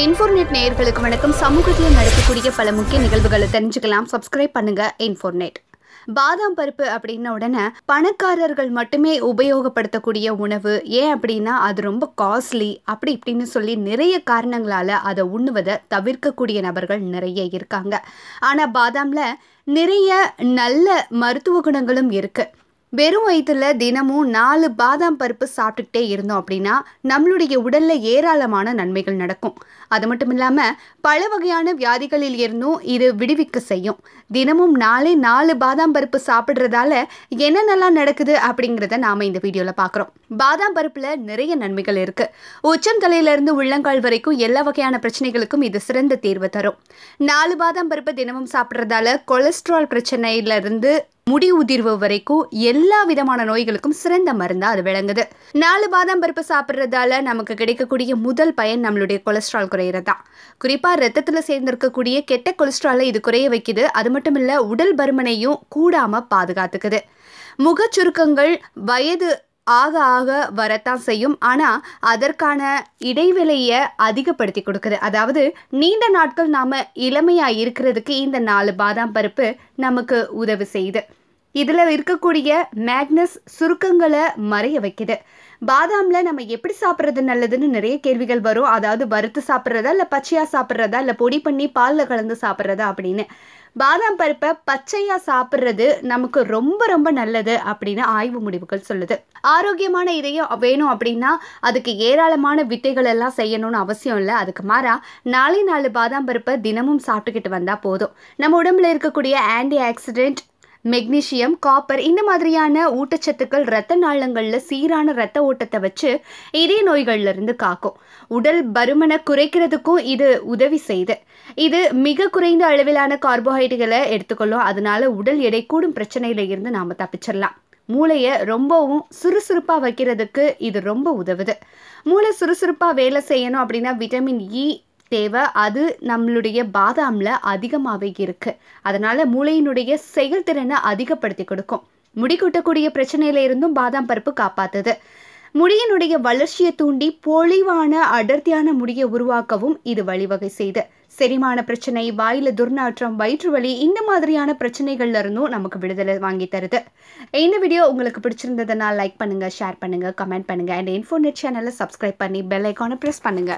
இன்ஃபோர்நெட் நேயர்களுக்கு வணக்கம். சமூகத்தில் நடக்கக்கூடிய பல முக்கிய நிகழ்வுகளை தெரிஞ்சுக்கலாம். சப்ஸ்கிரைப் பண்ணுங்க இன்ஃபோர்நெட். பாதாம் பருப்பு அப்படின்ன உடனே பணக்காரர்கள் மட்டுமே உபயோகப்படுத்தக்கூடிய உணவு. ஏன் அப்படின்னா அது ரொம்ப காஸ்ட்லி அப்படி இப்படின்னு சொல்லி நிறைய காரணங்களால அதை உண்ணுவதை தவிர்க்கக்கூடிய நபர்கள் நிறைய இருக்காங்க. ஆனால் பாதாம்ல நிறைய நல்ல மருத்துவ குணங்களும் இருக்குது வெறும் வயிற்றுல தினமும் நாலு பாதாம் பருப்பு சாப்பிட்டுக்கிட்டே இருந்தோம் அப்படின்னா நம்மளுடைய உடல்ல ஏராளமான நன்மைகள் நடக்கும். அது மட்டும் இல்லாம பல வகையான வியாதிகளில் இருந்தும் இது விடுவிக்க செய்யும். தினமும் நாளே நாலு பாதாம் பருப்பு சாப்பிட்றதால என்னென்னலாம் நடக்குது அப்படிங்கிறத நாம இந்த வீடியோல பார்க்குறோம் பாதாம் பருப்புல நிறைய நன்மைகள் இருக்கு. உச்சம் தலையிலிருந்து உள்ளங்கால் வரைக்கும் எல்லா வகையான பிரச்சனைகளுக்கும் இது சிறந்த தீர்வு தரும். நாலு பாதாம் பருப்பு தினமும் சாப்பிட்றதால கொலஸ்ட்ரால் பிரச்சனையில இருந்து முடி உதிர்வு வரைக்கும் எல்லா விதமான நோய்களுக்கும் சிறந்த மருந்தா அது விளங்குது. நாலு பாதாம் பருப்பு சாப்பிட்றதால நமக்கு கிடைக்கக்கூடிய முதல் பயன் நம்மளுடைய கொலஸ்ட்ரால் குறையிறதா. குறிப்பா ரத்தத்துல சேர்ந்திருக்கக்கூடிய கெட்ட கொலஸ்ட்ராலை இது குறைய வைக்குது. அது மட்டும் இல்ல உடல் பருமனையும் கூடாம பாதுகாத்துக்குது. முகச்சுருக்கங்கள் வயது ஆக ஆக வரத்தான் செய்யும். ஆனால் அதற்கான இடைவெளியை அதிகப்படுத்தி கொடுக்குது. அதாவது நீண்ட நாட்கள் நாம் இளமையாக இருக்கிறதுக்கு இந்த நாலு பாதாம் பருப்பு நமக்கு உதவி செய்யுது. இதில் இருக்கக்கூடிய மேக்னஸ் சுருக்கங்களை மறைய வைக்குது. பாதாமில் நம்ம எப்படி சாப்பிட்றது நல்லதுன்னு நிறைய கேள்விகள் வரும். அதாவது வறுத்து சாப்பிட்றதா இல்லை பச்சையாக சாப்பிட்றதா இல்லை பொடி பண்ணி பாலில் கலந்து சாப்பிட்றதா அப்படின்னு. பாதாம் பருப்பை பச்சையாக சாப்பிட்றது நமக்கு ரொம்ப ரொம்ப நல்லது அப்படின்னு ஆய்வு முடிவுகள் சொல்லுது. ஆரோக்கியமான இதயம் வேணும் அப்படின்னா அதுக்கு ஏராளமான வித்தைகள் எல்லாம் செய்யணும்னு அவசியம் இல்லை. அதுக்கு மாறா நாளை நாலு பாதாம் பருப்பை தினமும் சாப்பிட்டுக்கிட்டு வந்தால் போதும். நம்ம உடம்புல இருக்கக்கூடிய ஆன்டி ஆக்சிடென்ட் மெக்னீசியம் காப்பர் இந்த மாதிரியான ஊட்டச்சத்துக்கள் இரத்த நாளங்களில் சீரான இரத்த ஓட்டத்தை வச்சு இதய நோய்கள்ல இருந்து காக்கும். உடல் பருமனை குறைக்கிறதுக்கும் இது உதவி செய்து இது மிக குறைந்த அளவிலான கார்போஹைட்ரேட்டுகளை எடுத்துக்கொள்ளும். அதனால உடல் எடை கூடும் பிரச்சனையில இருந்து நாம தப்பிச்சிடலாம் மூளையை ரொம்பவும் சுறுசுறுப்பாக வைக்கிறதுக்கு இது ரொம்ப உதவுது. மூளை சுறுசுறுப்பாக வேலை செய்யணும் அப்படின்னா விட்டமின் இ e, தேவை. அது நம்மளுடைய பாதாமில் அதிகமாகவே இருக்குது அதனால் மூளையினுடைய செயல்திறனை அதிகப்படுத்தி கொடுக்கும். முடி கொட்டக்கூடிய பிரச்சனையில இருந்தும் பாதாம் பருப்பு காப்பாத்துது. முடியினுடைய வளர்ச்சியை தூண்டி பொழிவான அடர்த்தியான முடியை உருவாக்கவும் இது வழிவகை செய்து. செரிமான பிரச்சனை வாயில துர்நாற்றம் வயிற்று வலி இந்த மாதிரியான பிரச்சனைகள்ல இருந்தும் நமக்கு விடுதலை வாங்கி தருது. இந்த வீடியோ உங்களுக்கு பிடிச்சிருந்ததுன்னா லைக் பண்ணுங்க ஷேர் பண்ணுங்க கமெண்ட் பண்ணுங்க. அண்ட் இன்ஃபோநெட் சேனலை சப்ஸ்கிரைப் பண்ணி பெல் ஐக்கானை ப்ரெஸ் பண்ணுங்க.